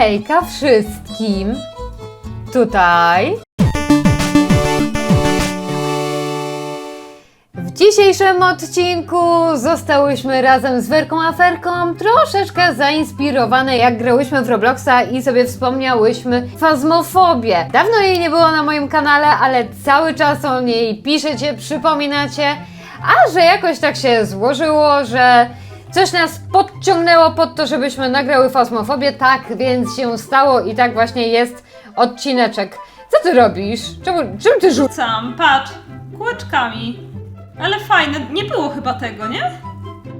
Hejka wszystkim! Tutaj. W dzisiejszym odcinku zostałyśmy razem z Werką Aferką troszeczkę zainspirowane jak grałyśmy w Robloxa i sobie wspomniałyśmy fazmofobię. Dawno jej nie było na moim kanale, ale cały czas o niej piszecie, przypominacie, a że jakoś tak się złożyło, że coś nas podciągnęło pod to, żebyśmy nagrały fazmofobię, tak więc się stało i tak właśnie jest odcineczek. Co ty robisz? Czemu, czym ty rzucasz? Rzucam, patrz, kółeczkami. Ale fajne, nie było chyba tego, nie?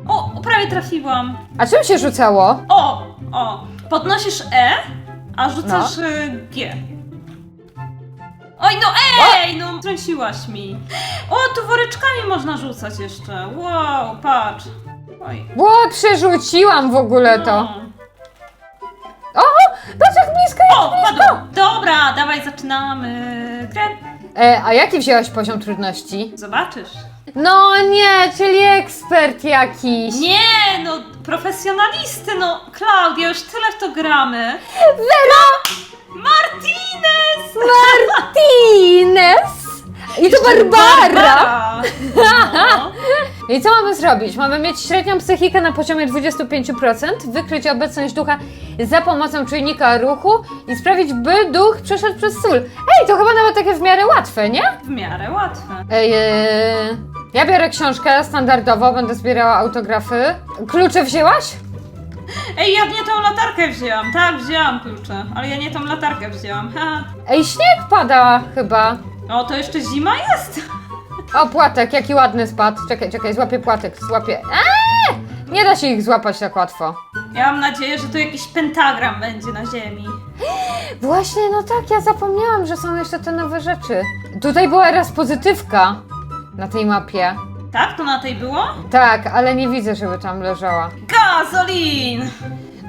O, prawie trafiłam. A czym się rzucało? O, o, podnosisz E, a rzucasz y, G. Oj, no ej, no trąciłaś mi. O, tu woreczkami można rzucać jeszcze. Wow, patrz. Bo przerzuciłam w ogóle to. No. O, patrz jak blisko jest O, padło. Dobra, dawaj, zaczynamy grę. E, a jaki wzięłaś poziom trudności? Zobaczysz. No nie, czyli ekspert jakiś. Nie, no, profesjonalisty, no, Klaudia, już tyle w to gramy. Zero Martinez! Martinez! I to Barbara! Barbara. No. I co mamy zrobić? Mamy mieć średnią psychikę na poziomie 25%, wykryć obecność ducha za pomocą czujnika ruchu i sprawić, by duch przeszedł przez sól. Ej, to chyba nawet takie w miarę łatwe, nie? W miarę łatwe. Ej, e, ja biorę książkę standardowo, będę zbierała autografy. Klucze wzięłaś? Ej, ja nie tą latarkę wzięłam. Tak, wzięłam klucze, ale ja nie tą latarkę wzięłam. Ha. Ej, śnieg pada chyba. O, to jeszcze zima jest? O, płatek, jaki ładny spadł. Czekaj, czekaj, złapię płatek, złapię. Eee! Nie da się ich złapać tak łatwo. Ja mam nadzieję, że to jakiś pentagram będzie na ziemi. Właśnie, no tak, ja zapomniałam, że są jeszcze te nowe rzeczy. Tutaj była raz pozytywka na tej mapie. Tak? To na tej było? Tak, ale nie widzę, żeby tam leżała. Gazolin!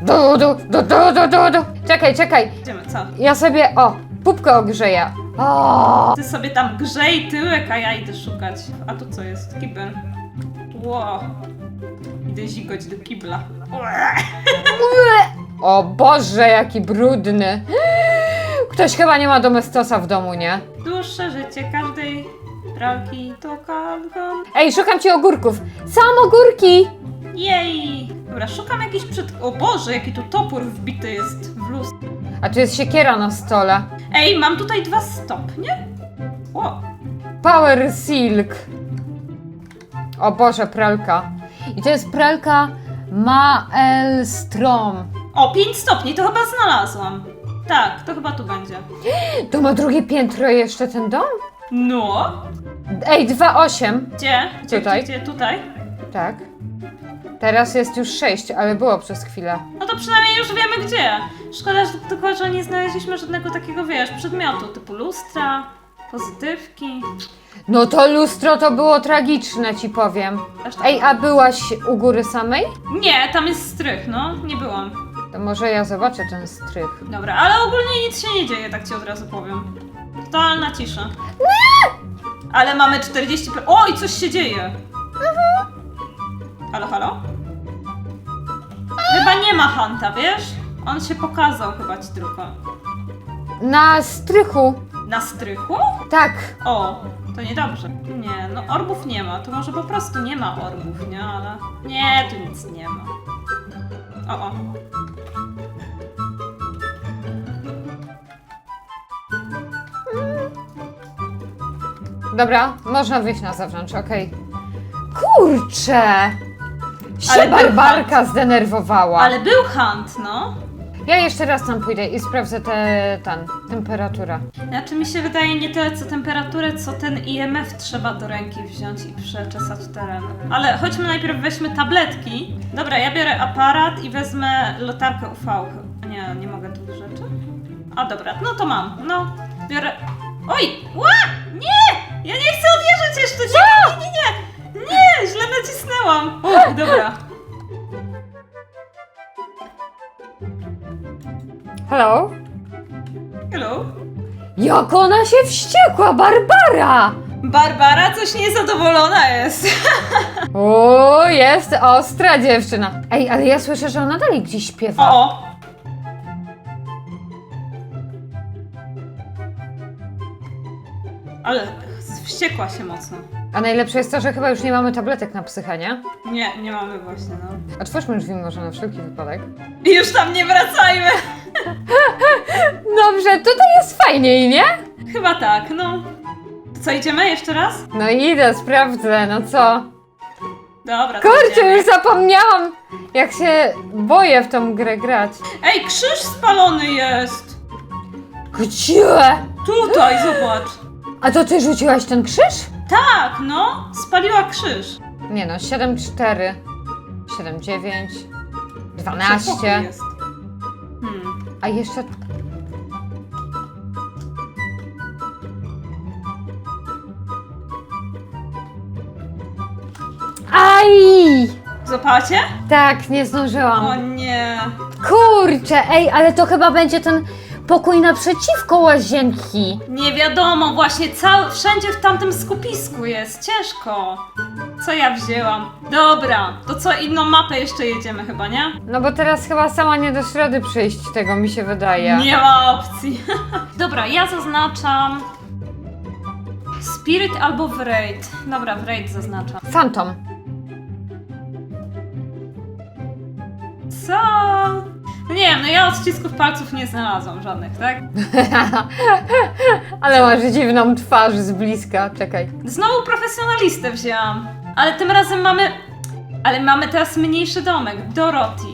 Du, du, du, du, du, du, du. Czekaj, czekaj. Idziemy, co? Ja sobie, o, pupkę ogrzeję. O, Ty sobie tam grzej tyłek, a ja idę szukać. A tu co jest? Kibel. Ło. Idę zigać do kibla. O Boże, jaki brudny. Ktoś chyba nie ma domestosa w domu, nie? Dłuższe życie każdej pralki to kalkon. Ej, szukam ci ogórków. Są ogórki! Jej! Dobra, szukam jakiś przed... O Boże, jaki tu topór wbity jest w lustro. A tu jest siekiera na stole. Ej, mam tutaj dwa stopnie? O, Power Silk. O Boże, pralka. I to jest pralka Maelstrom. o 5 stopni, to chyba znalazłam. Tak, to chyba tu będzie. To ma drugie piętro jeszcze ten dom? No. Ej, 2,8. Gdzie? Gdzie, Tutaj. Gdzie, gdzie? Tutaj? Tak. Teraz jest już 6, ale było przez chwilę. No to przynajmniej już wiemy gdzie. Szkoda, że tylko, że nie znaleźliśmy żadnego takiego, wiesz, przedmiotu typu lustra, pozytywki. No to lustro to było tragiczne, ci powiem. Aż tak. Ej, a byłaś u góry samej? Nie, tam jest strych, no, nie byłam. To może ja zobaczę ten strych. Dobra, ale ogólnie nic się nie dzieje, tak ci od razu powiem. Totalna cisza. Ale mamy 40. pro- Oj, coś się dzieje! Halo, halo? Chyba nie ma Hanta, wiesz? On się pokazał chyba ci tylko. Na strychu. Na strychu? Tak. O, to niedobrze. Nie, no orbów nie ma. To może po prostu nie ma orbów, nie? Ale... Nie, tu nic nie ma. O, o. Dobra, można wyjść na zewnątrz, okej. Kurczę! Ale Barbarka zdenerwowała. Ale był Hunt, no. Ja jeszcze raz tam pójdę i sprawdzę tę ten, temperaturę. Znaczy mi się wydaje nie tyle co temperaturę, co ten IMF trzeba do ręki wziąć i przeczesać teren. Ale chodźmy najpierw weźmy tabletki. Dobra, ja biorę aparat i wezmę latarkę UV. Nie, nie mogę tych rzeczy. A dobra, no to mam. No, biorę. Oj! Ła! Nie! Ja nie chcę odjeżdżać jeszcze! Nie, nie, nie, nie! Nie, źle nacisnęłam. O, dobra. Hello? Hello? Jak ona się wściekła, Barbara! Barbara coś niezadowolona jest. O, jest ostra dziewczyna. Ej, ale ja słyszę, że ona dalej gdzieś śpiewa. O! Ale wściekła się mocno. A najlepsze jest to, że chyba już nie mamy tabletek na psychę, nie? Nie, nie mamy właśnie, no. Otwórzmy drzwi może na wszelki wypadek. I już tam nie wracajmy! Dobrze, tutaj jest fajniej, nie? Chyba tak, no. Co, idziemy jeszcze raz? No idę, sprawdzę, no co? Dobra, to Kurczę, idziemy. już zapomniałam, jak się boję w tą grę grać. Ej, krzyż spalony jest! Gdzie? Tutaj, zobacz. A to ty rzuciłaś ten krzyż? Tak, no, spaliła krzyż. Nie no, 7, 4, 7, 9, Przedpokój 12, jest. Hmm. a jeszcze... Aj! Zobaczcie? Tak, nie zdążyłam. O nie. Kurczę, ej, ale to chyba będzie ten pokój naprzeciwko łazienki. Nie wiadomo, właśnie cały, wszędzie w tamtym skupisku jest, ciężko. Co ja wzięłam? Dobra, to co, inną mapę jeszcze jedziemy chyba, nie? No bo teraz chyba sama nie dasz rady przejść tego, mi się wydaje. Nie ma opcji. Dobra, ja zaznaczam Spirit albo Wraith. Dobra, Wraith zaznaczam. Phantom. Co? No nie wiem, no ja odcisków palców nie znalazłam żadnych, tak? Ale masz dziwną twarz z bliska, czekaj. Znowu profesjonalistę wzięłam. Ale tym razem mamy... Ale mamy teraz mniejszy domek, Dorothy.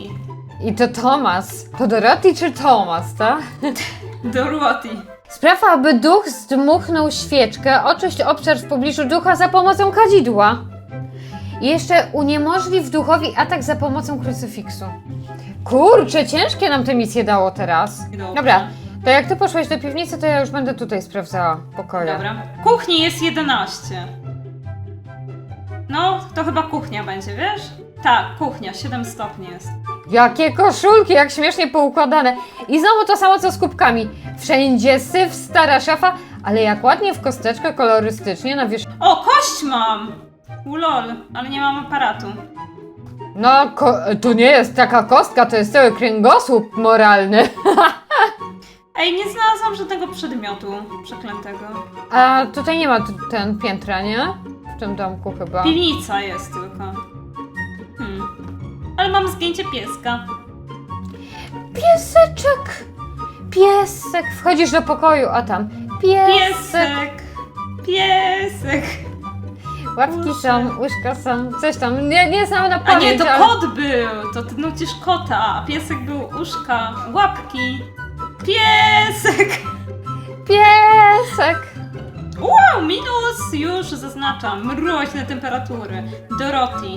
I to Thomas. To Dorothy czy Thomas, tak? Dorothy. Spraw, aby duch zdmuchnął świeczkę, oczyść obszar w pobliżu ducha za pomocą kadzidła. I jeszcze uniemożliw duchowi atak za pomocą krucyfiksu. Kurczę, ciężkie nam te misje dało teraz. Dobra, to jak ty poszłaś do piwnicy, to ja już będę tutaj sprawdzała pokoje. Dobra. Kuchni jest 11. No, to chyba kuchnia będzie, wiesz? Tak, kuchnia, 7 stopni jest. Jakie koszulki, jak śmiesznie poukładane. I znowu to samo co z kubkami. Wszędzie syf, stara szafa, ale jak ładnie w kosteczkę kolorystycznie na wierzch... O, kość mam! Ulol, ale nie mam aparatu. No, to nie jest taka kostka, to jest cały kręgosłup moralny. Ej, nie znalazłam żadnego przedmiotu przeklętego. A tutaj nie ma ten piętra, nie? W tym domku chyba. Piwnica jest tylko. Hmm. Ale mam zdjęcie pieska. Pieseczek! Piesek! Wchodzisz do pokoju, a tam piesek! Piesek! Piesek! Łapki są, łyżka są, coś tam. Nie, nie znam na A pamięć, nie, to ale- kot był! To ty nucisz kota, a piesek był uszka, łapki. Piesek! Piesek! Wow, minus! Już zaznaczam. Mroźne temperatury. Dorothy.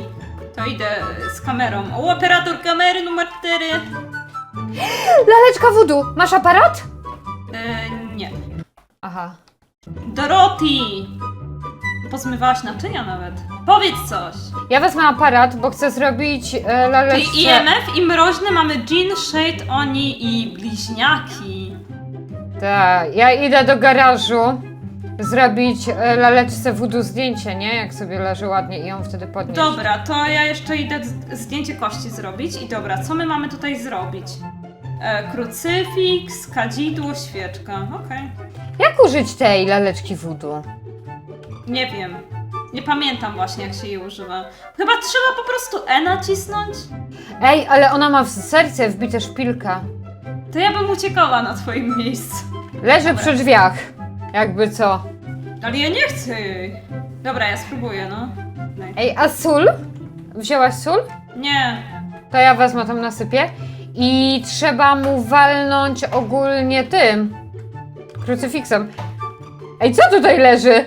To idę z kamerą. O, operator kamery numer 4. Laleczka wudu, masz aparat? E, nie. Aha. Dorothy! Pozmywałaś naczynia nawet. Powiedz coś. Ja wezmę aparat, bo chcę zrobić e, Czyli. IMF i mroźny mamy Jean, Shade, Oni i bliźniaki. Tak, ja idę do garażu zrobić e, laleczce wudu zdjęcie, nie? Jak sobie leży ładnie i ją wtedy podnieść. Dobra, to ja jeszcze idę z- zdjęcie kości zrobić. I dobra, co my mamy tutaj zrobić? E, krucyfiks, kadzidło, świeczka. Okej. Jak użyć tej laleczki wudu? Nie wiem. Nie pamiętam właśnie, jak się jej używa. Chyba trzeba po prostu E nacisnąć? Ej, ale ona ma w serce wbite szpilka. To ja bym uciekała na twoim miejscu. Leży przy drzwiach. Jakby co. Ale ja nie chcę jej. Dobra, ja spróbuję, no. Daj. Ej, a sól? Wzięłaś sól? Nie. To ja wezmę tam nasypię. I trzeba mu walnąć ogólnie tym. Krucyfiksem. Ej, co tutaj leży?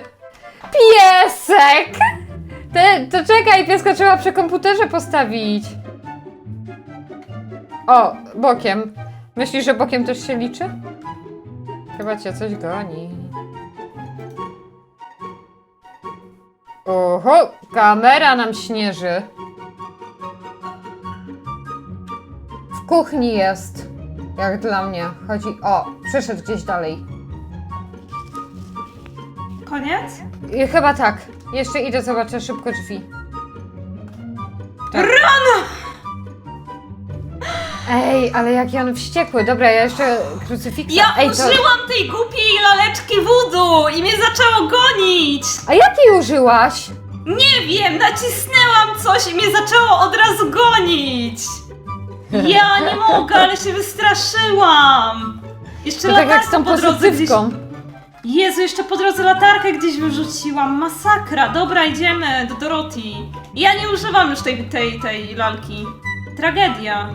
Piesek! Te, to czekaj, pieska trzeba przy komputerze postawić. O, bokiem. Myślisz, że bokiem też się liczy? Chyba cię coś goni. Oho, kamera nam śnieży. W kuchni jest. Jak dla mnie. Chodzi. O, przeszedł gdzieś dalej. Koniec? I chyba tak. Jeszcze idę, zobaczę szybko drzwi. Tak. Ej, ale jaki on wściekły. Dobra, ja jeszcze krucyfiksa. Ja Ej, użyłam tej głupiej laleczki voodoo i mnie zaczęło gonić! A jakiej użyłaś? Nie wiem, nacisnęłam coś i mnie zaczęło od razu gonić! Ja nie mogę, ale się wystraszyłam! Jeszcze To tak jak z tą po drodze gdzieś... pozytywką. Jezu, jeszcze po drodze latarkę gdzieś wyrzuciłam. Masakra. Dobra, idziemy do Doroti. Ja nie używam już tej, tej, tej lalki. Tragedia.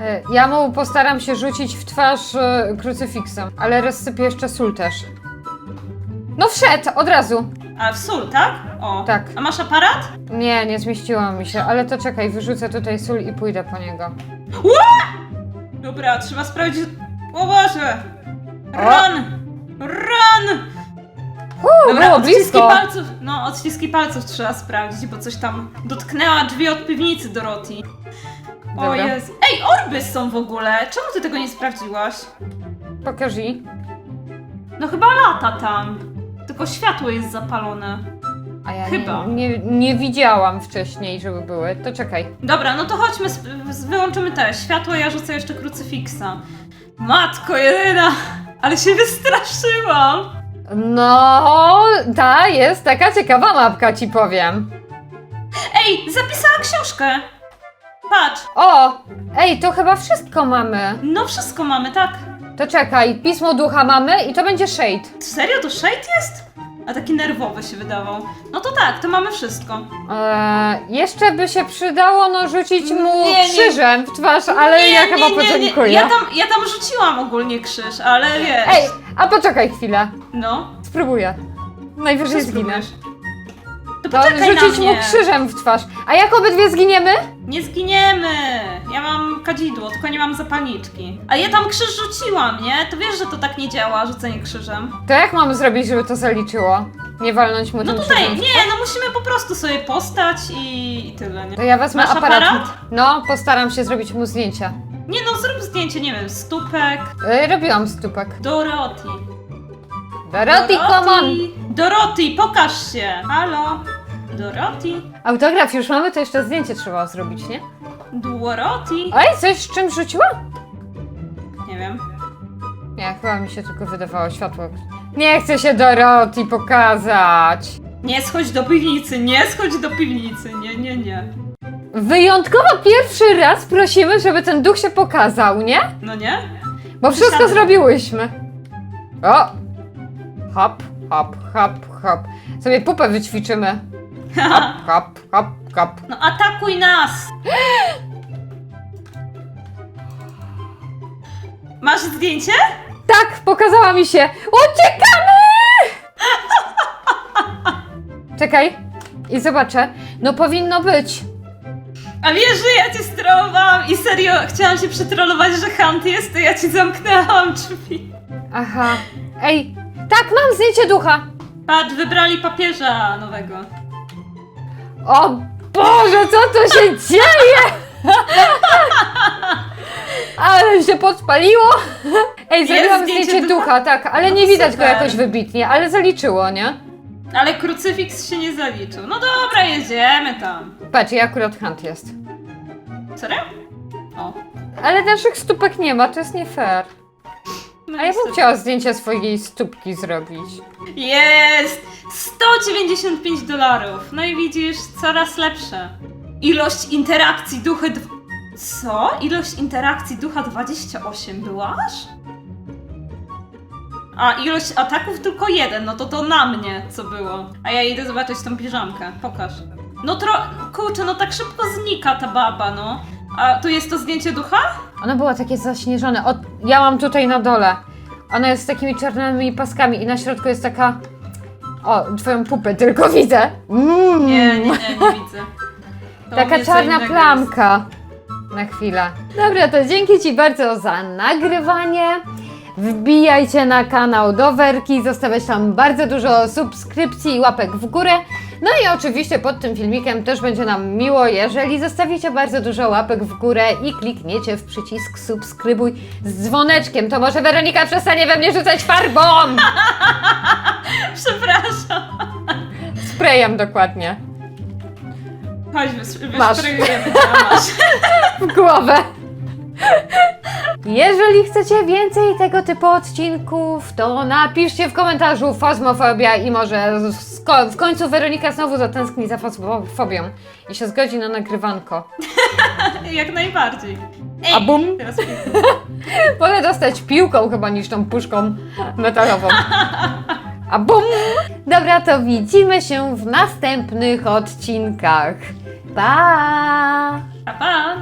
E, Ja mu postaram się rzucić w twarz e, krucyfiksem, ale rozsypię jeszcze sól też. No wszedł, od razu. A w sól, tak? O. Tak. A masz aparat? Nie, nie zmieściło mi się, ale to czekaj, wyrzucę tutaj sól i pójdę po niego. Dobra, trzeba sprawdzić. O Boże! Run! Dobra, było odciski blisko. palców. No, odciski palców trzeba sprawdzić, bo coś tam dotknęła drzwi od piwnicy Doroti. O Dobra. Jezu. Ej, orby są w ogóle. Czemu ty tego nie sprawdziłaś? Pokaż jej. No chyba lata tam. Tylko światło jest zapalone. A ja Chyba. Nie, nie, nie widziałam wcześniej, żeby były. To czekaj. Dobra, no to chodźmy, sp- z- wyłączymy te światło, ja rzucę jeszcze krucyfiksa. Matko jedyna! Ale się wystraszyłam! No, ta jest taka ciekawa mapka, ci powiem. Ej, zapisała książkę! Patrz, O! Ej, to chyba wszystko mamy. no wszystko mamy, tak? To czekaj, pismo ducha mamy i to będzie shade. Serio, to Shade jest? A taki nerwowy się wydawał. No to tak, to mamy wszystko. Eee, jeszcze by się przydało no rzucić mu Nie, nie. krzyżem w twarz, ale ja chyba podziękuję. Ja tam, ja tam rzuciłam ogólnie krzyż, ale wiesz. Ej, a poczekaj chwilę. No, Spróbuję. Najwyżej zginę. spróbujesz? To To poczekaj na rzucić mu mnie. krzyżem w twarz. A jak obydwie zginiemy? Nie zginiemy! Ja mam kadzidło, tylko nie mam zapalniczki. A ja tam krzyż rzuciłam, nie? To wiesz, że to tak nie działa, rzucenie krzyżem. To jak mam zrobić, żeby to zaliczyło? Nie walnąć mu No tym tutaj, krzyżem w nie, no musimy po prostu sobie postać i, i tyle, nie? To ja wezmę Masz aparat. aparat? No, postaram się zrobić mu zdjęcia. Nie no, zrób zdjęcie, nie wiem, stópek, Yy, robiłam stópek. Doroti. Dorothy, come on! Doroti, pokaż się! Halo? Doroti? Autograf już mamy, to jeszcze zdjęcie trzeba zrobić, nie? Doroti? Ej, coś z czym rzuciła? Nie wiem. Nie, chyba mi się tylko wydawało światło. Nie chcę się Dorothy pokazać. Nie schodź do piwnicy, nie schodź do piwnicy, nie, nie, nie. Wyjątkowo pierwszy raz prosimy, żeby ten duch się pokazał, nie? No nie? Bo wszystko Przysiadam. zrobiłyśmy. O! Hop, hop, hop, hop. Sobie pupę wyćwiczymy. Hop, hop, hop, hop. No atakuj nas! Masz zdjęcie? Tak, pokazała mi się. Uciekamy! Czekaj. I zobaczę. No powinno być. A wiesz, że ja cię sterowałam i serio chciałam się przetrollować, że Hunt jest, to ja ci zamknęłam drzwi. Aha. Ej, tak, mam zdjęcie ducha. Patrz, wybrali papieża nowego. O Boże, co tu się dzieje? Ale się podpaliło. Ej, zrobiłam zdjęcie zdjęcie ducha? ducha, tak, ale No nie to widać go super. jakoś wybitnie, ale zaliczyło, nie? Ale krucyfiks się nie zaliczył. No dobra, jedziemy tam. Patrz, i akurat Hunt jest. Serio? O. Ale naszych stópek nie ma, to jest nie fair. A ja bym chciała zdjęcie swojej stópki zrobić. Jest! 195 dolarów. No i widzisz, coraz lepsze. Ilość interakcji duchy... Dw... Co? Ilość interakcji ducha 28 byłaś? A, ilość ataków tylko jeden, no to to na mnie, co było. A ja idę zobaczyć tą piżamkę. Pokaż. No tro... Kurczę, no tak szybko znika ta baba, no. A tu jest to zdjęcie ducha? Ono było takie zaśnieżone. O, ja mam tutaj na dole. Ono jest z takimi czarnymi paskami i na środku jest taka... O, twoją pupę tylko widzę. Mm. Nie, nie, nie, nie widzę. To Taka mnie co czarna innego plamka. Na chwilę. Dobra, to dzięki Ci bardzo za nagrywanie. Wbijajcie na kanał do Werki, zostawiać tam bardzo dużo subskrypcji i łapek w górę. No i oczywiście pod tym filmikiem też będzie nam miło, jeżeli zostawicie bardzo dużo łapek w górę i klikniecie w przycisk subskrybuj z dzwoneczkiem. To może Weronika przestanie we mnie rzucać farbą! Przepraszam. Sprayem dokładnie. Chodź, wys- Masz. wysprayujemy. Masz. W głowę. Jeżeli chcecie więcej tego typu odcinków, to napiszcie w komentarzu fazmofobia i może w ko- w końcu Weronika znowu zatęskni za fazmofobią i się zgodzi na nagrywanko. Jak najbardziej. Ej, A bum! Teraz. Wolę dostać piłką chyba niż tą puszką metalową. A bum! Dobra, to widzimy się w następnych odcinkach. Pa! Pa, pa!